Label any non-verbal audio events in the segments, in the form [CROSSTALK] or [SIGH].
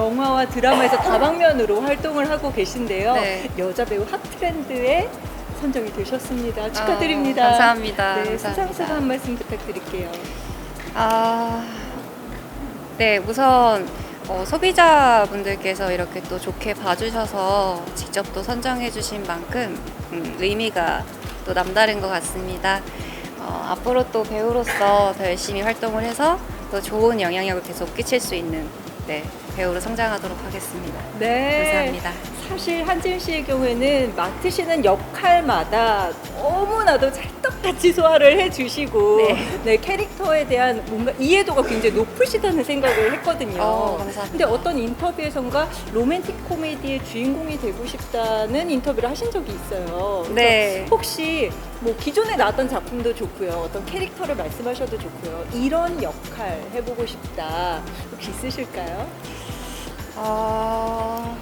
영화와 드라마에서 다방면으로 활동을 하고 계신데요. 네. 여자 배우 핫 트렌드에 선정이 되셨습니다. 축하드립니다. 어, 감사합니다. 네, 감사합니다. 수상소감 한 말씀 부탁드릴게요. 아, 네, 우선 어, 소비자분들께서 이렇게 또 좋게 봐주셔서 직접 또 선정해주신 만큼 음, 의미가 또 남다른 것 같습니다. 어, 앞으로 또 배우로서 더 열심히 활동을 해서 또 좋은 영향력을 계속 끼칠 수 있는 네, 배우로 성장하도록 하겠습니다. 네. 감사합니다. 사실 한지은 씨의 경우에는 맡으시는 역할마다 너무나도 찰떡같이 소화를 해주시고 네. 네, 캐릭터에 대한 뭔가 이해도가 굉장히 높으시다는 생각을 했거든요. 어, 감사합니다. 근데 어떤 인터뷰에선가 로맨틱 코미디의 주인공이 되고 싶다는 인터뷰를 하신 적이 있어요. 네. 혹시 뭐 기존에 나왔던 작품도 좋고요. 어떤 캐릭터를 말씀하셔도 좋고요. 이런 역할 해보고 싶다. 혹시 있으실까요? 어...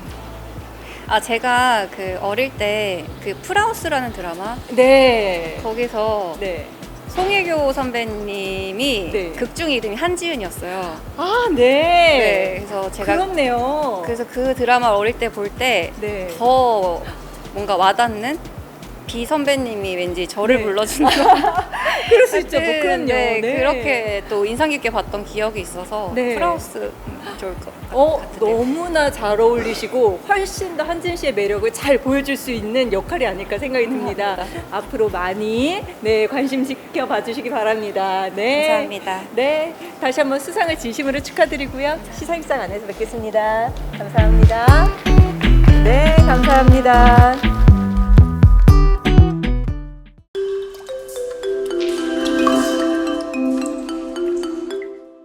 아 제가 그 어릴 때 그 풀하우스라는 드라마 네. 거기서 네. 송혜교 선배님이 네. 극중 이름이 한지은이었어요. 아, 네. 네, 그래서 제가 그렇네요. 그래서 그 드라마 어릴 때 볼 때 더 네. 뭔가 와닿는 비 선배님이 왠지 저를 네. 불러주는 [LAUGHS] 그럴 수 있죠. 뭐 그럼요. 네, 네. 그렇게 또 인상 깊게 봤던 기억이 있어서 네. 프라우스 음, 좋을 것 어, 같은데요. 너무나 잘 어울리시고 훨씬 더 한진 씨의 매력을 잘 보여줄 수 있는 역할이 아닐까 생각이 듭니다. 감사합니다. 앞으로 많이 네 관심 지켜봐 주시기 바랍니다. 네. 감사합니다. 네, 다시 한번 수상을 진심으로 축하드리고요. 시상식장 안에서 뵙겠습니다. 감사합니다. 네, 감사합니다.